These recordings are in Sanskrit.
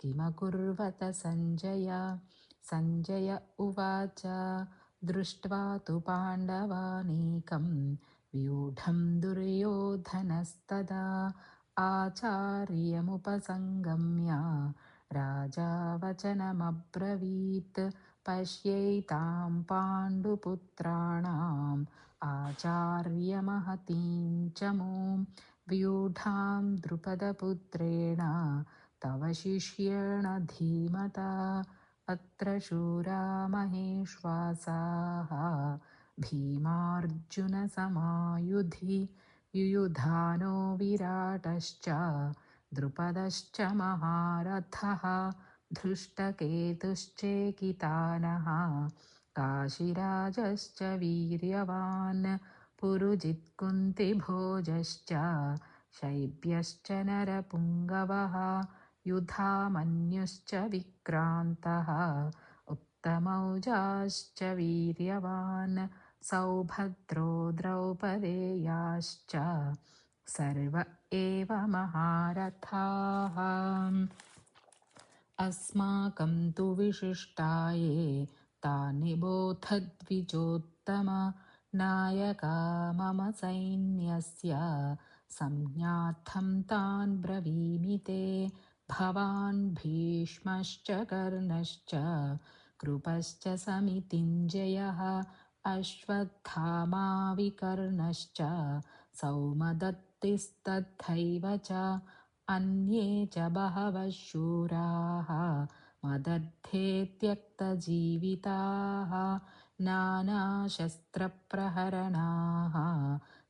किमकुर्वत सञ्जय? सञ्जय उवाच दृष्ट्वा तु पाण्डवानीकं व्यूढं दुर्योधनस्तदा आचार्यमुपसङ्गम्य राजा वचनमब्रवीत् पश्यैतां पाण्डुपुत्राणाम् आचार्यमहतीं च मों व्यूढां द्रुपदपुत्रेण तव शिष्येण धीमता अत्र शूरा महेश्वासाः भीमार्जुनसमायुधि युयुधानो विराटश्च द्रुपदश्च महारथः धृष्टकेतुश्चेकितानः। काशिराजश्च वीर्यवान् पुरुजित्कुन्तिभोजश्च शैब्यश्च नरपुङ्गवः युधामन्युश्च विक्रान्तः उत्तमौजाश्च वीर्यवान् सौभद्रो द्रौपदेयाश्च सर्व एव महारथाः। अस्माकं तु विशिष्टाये तानि बोधद्विजोत्तम नायका मम सैन्यस्य संज्ञार्थं तान् ब्रवीमि ते भवान् भीष्मश्च कर्णश्च कृपश्च समितिञ्जयः अश्वत्थामाविकर्णश्च सौमदत्तिस्तथैव च अन्ये च बहवः शूराः मदर्थे त्यक्तजीविताः नानाशस्त्रप्रहरणाः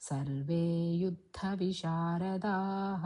सर्वे युद्धविशारदाः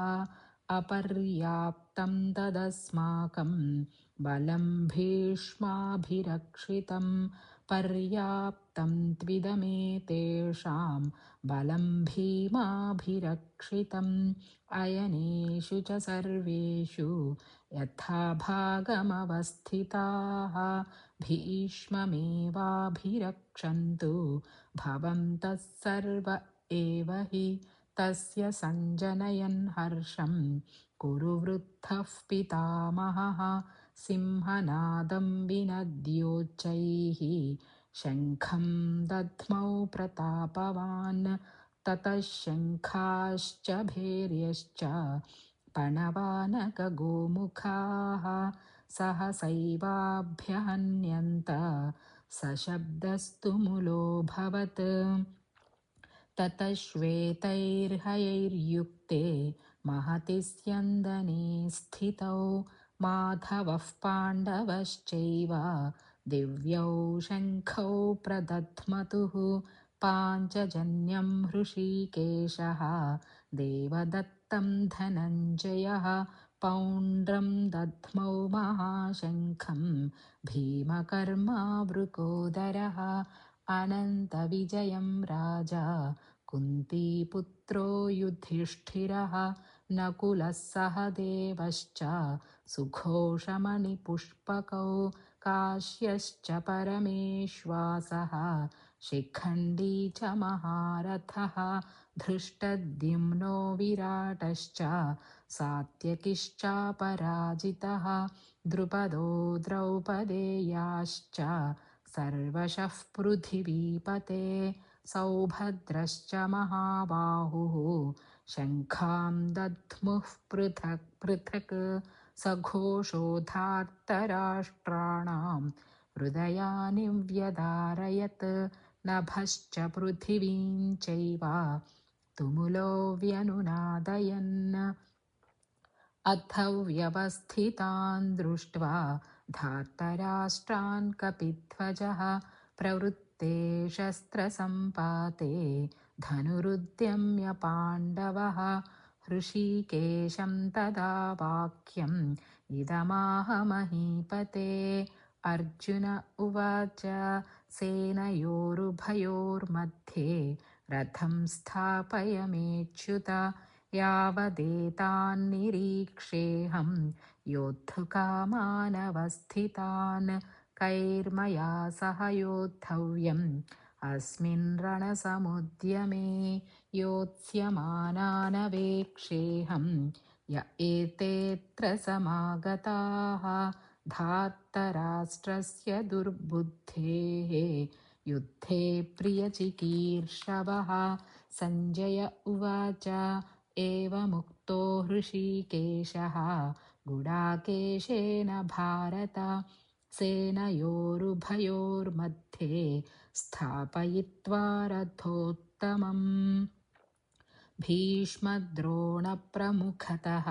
अपर्याप्तं तदस्माकं बलं भीष्माभिरक्षितं पर्याप्तं त्विदमेतेषां बलं भीमाभिरक्षितम्। अयनेषु च सर्वेषु यथा भागमवस्थिताः भीष्ममेवाभिरक्षन्तु। भवन्तः सर्व एव हि तस्य सञ्जनयन् हर्षं कुरु वृद्धः पितामहः सिंहनादं विनद्योच्चैः शङ्खं दध्मौ प्रतापवान्। ततः शङ्खाश्च भैर्यश्च पणवानकगोमुखाः। सहसैवाभ्यहन्यन्त सशब्दस्तु मुलोऽभवत् ततः श्वेतैर्हयैर्युक्ते महति स्यन्दने स्थितौ माधवः पाण्डवश्चैव। दिव्यौ शङ्खौ प्रदध्मतुः पाञ्चजन्यं हृषीकेशः। देवदत्तं धनञ्जयः पौण्ड्रं दध्मौ महाशङ्खं भीमकर्मावृकोदरः। अनन्तविजयं राजा कुन्तीपुत्रो युधिष्ठिरः नकुलः सह देवश्च सुघोषमणिपुष्पकौ काश्यश्च परमेश्वासः शिखण्डी च महारथः धृष्टद्युम्नो विराटश्च सात्यकिश्चापराजितः द्रुपदो द्रौपदेयाश्च सर्वशः पृथिवीपते सौभद्रश्च महाबाहुः शङ्खां दध्मुः पृथक् पृथक् सघोषोधार्तराष्ट्राणां हृदयानि व्यदारयत् नभश्च पृथिवीं चैव तुमुलो व्यनुनादयन्। अथ व्यवस्थितान् दृष्ट्वा धार्तराष्ट्रान् कपिध्वजः प्रवृत्ते शस्त्रसम्पाते धनुरुद्यम्य पाण्डवः हृषीकेशं तदा वाक्यम् इदमाह महीपते अर्जुन उवाच सेनयोरुभयोर्मध्ये रथं स्थापयमेच्युत यावदेतान्निरीक्षेऽहं योद्धुकामानवस्थितान्। कैर्मया सह योद्धव्यम् अस्मिन् रणसमुद्यमे योत्स्यमानानवेक्षेऽहं य एतेऽत्र समागताः धात्तराष्ट्रस्य दुर्बुद्धेः युद्धे प्रियचिकीर्षवः सञ्जय उवाच एवमुक्तो हृषीकेशः गुडाकेशेन भारत सेनयोरुभयोर्मध्ये स्थापयित्वा रथोत्तमम् भीष्मद्रोणप्रमुखतः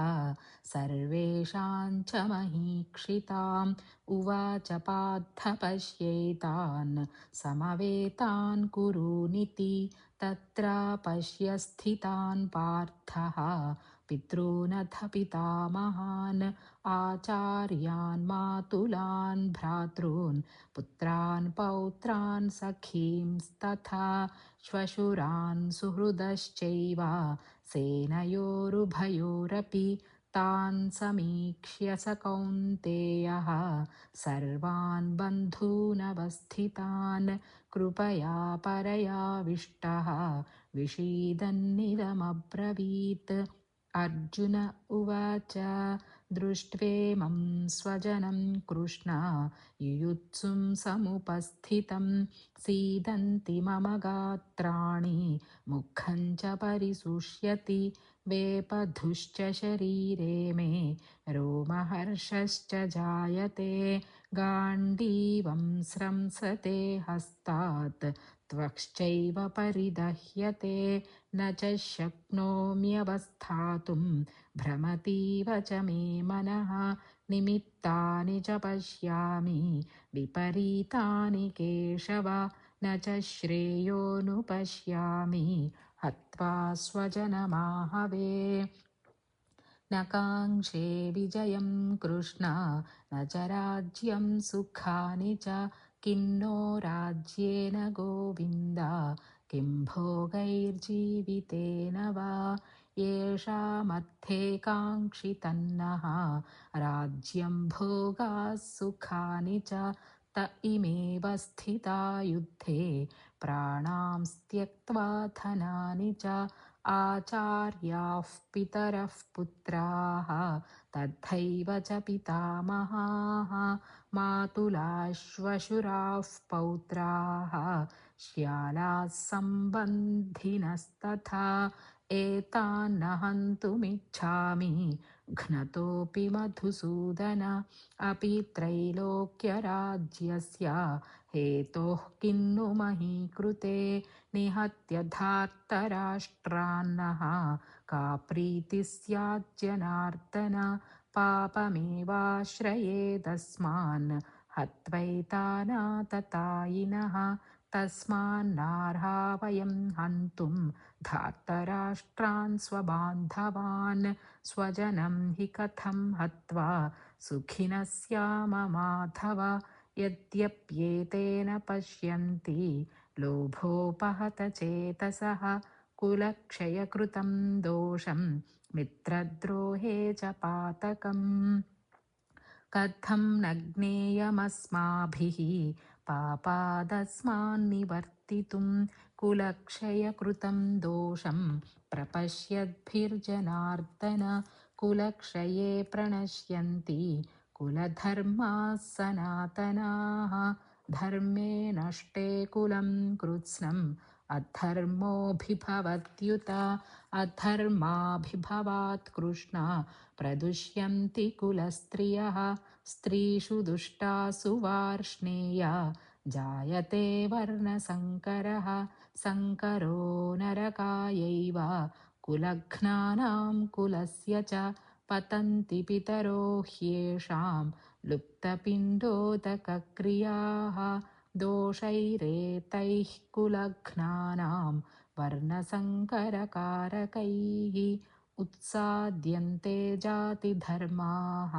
सर्वेषां च महीक्षिताम् उवाच पार्थ पश्येतान् समवेतान् कुरूनिति तत्र पश्य स्थितान् पार्थः पितॄनथ पितामहान् आचार्यान् मातुलान् भ्रातॄन् पुत्रान् पौत्रान् सखींस्तथा श्वशुरान् सुहृदश्चैव सेनयोरुभयोरपि तान् समीक्ष्य स कौन्तेयः। सर्वान् बन्धूनवस्थितान् कृपया परयाविष्टः। विषीदन्निदमब्रवीत् अर्जुन उवाच दृष्ट्वेमं स्वजनं कृष्ण युयुत्सुं समुपस्थितं सीदन्ति मम गात्राणि मुखं च परिशुष्यति वेपधुश्च शरीरे मे रोमहर्षश्च जायते गाण्डीवं स्रंसते हस्तात् त्वक्श्चैव परिदह्यते। न च शक्नोम्यवस्थातुं भ्रमतीव च मे मनः। निमित्तानि च पश्यामि। विपरीतानि केशव। न च श्रेयोनुपश्यामि हत्वा स्वजनमाहवे। न काङ्क्षे विजयं कृष्ण। न च राज्यं सुखानि च किन्नो राज्येन गोविन्द? किं भोगैर्जीवितेन वा? येषामर्थे काङ्क्षितन्नः। राज्यं भोगाः सुखानि च त इमेव स्थिता युद्धे त्यक्त्वा धनानि च आचार्याः पितरः पुत्राः तथैव च पितामहाः मातुलाश्वशुराः पौत्राः श्यालाः सम्बन्धिनस्तथा एतान्न हन्तुमिच्छामि घ्नतोऽपि मधुसूदन अपि त्रैलोक्यराज्यस्य हेतोः किन्नु मही कृते निहत्य धार्तराष्ट्रान्नः का प्रीतिः स्याज्जनार्दन पापमेवाश्रयेदस्मान् हत्वैतानाततायिनः तस्मान्नार्हा वयं हन्तुं धार्तराष्ट्रान् स्वबान्धवान् स्वजनं हि कथं हत्वा सुखिनः स्याम माधव यद्यप्येतेन पश्यन्ति लोभोपहत चेतसः कुलक्षयकृतं दोषं मित्रद्रोहे च पातकम्। कथं न ज्ञेयमस्माभिः पापादस्मान्निवर्तितुं कुलक्षयकृतं दोषं प्रपश्यद्भिर्जनार्दन कुलक्षये प्रणश्यन्ति कुलधर्माः सनातनाः। धर्मे नष्टे कुलं कृत्स्नम् अधर्मोऽभिभवत्युत अधर्माभिभवात् कृष्ण। प्रदुष्यन्ति कुलस्त्रियः स्त्रीषु दुष्टासु वार्ष्णेया जायते वर्णसङ्करः सङ्करो नरकायैव कुलघ्नानां कुलस्य च पतन्ति पितरो ह्येषां लुप्तपिण्डोदकक्रियाः दोषैरेतैः कुलघ्नानां वर्णसङ्करकारकैः उत्साद्यन्ते जातिधर्माः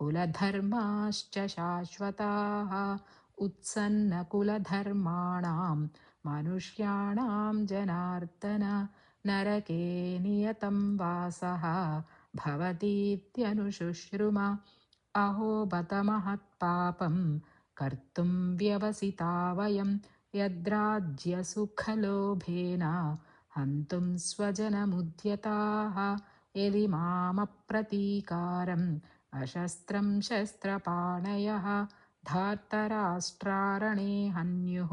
कुलधर्माश्च शाश्वताः उत्सन्नकुलधर्माणां मनुष्याणां जनार्दन नरके नियतं वासः भवतीत्यनुशुश्रुम। अहो बत महत्पापं कर्तुं व्यवसिता वयं यद्राज्यसुखलोभेन हन्तुं स्वजनमुद्यताः। यदि मामप्रतीकारम् अशस्त्रं शस्त्रपाणयः धार्तराष्ट्रारणे हन्युः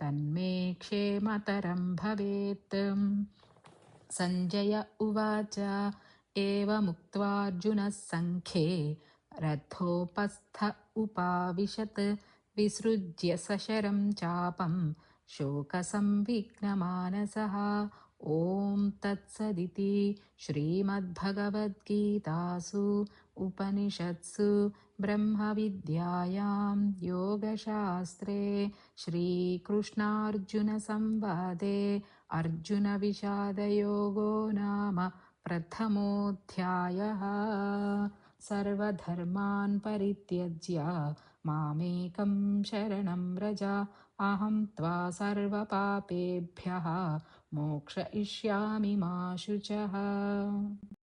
तन्मे क्षेमतरं भवेत्। सञ्जय उवाच एवमुक्त्वार्जुनः सङ्ख्ये रथोपस्थ उपाविशत् विसृज्य सशरं चापं शोकसंविघ्नमानसः ॐ तत्सदिति श्रीमद्भगवद्गीतासु उपनिषत्सु ब्रह्मविद्यायां योगशास्त्रे श्रीकृष्णार्जुनसंवादे अर्जुनविषादयोगो नाम प्रथमोऽध्यायः। सर्वधर्मान् परित्यज्य मामेकं शरणं व्रज अहं त्वा सर्वपापेभ्यः मोक्षयिष्यामि मा शुचः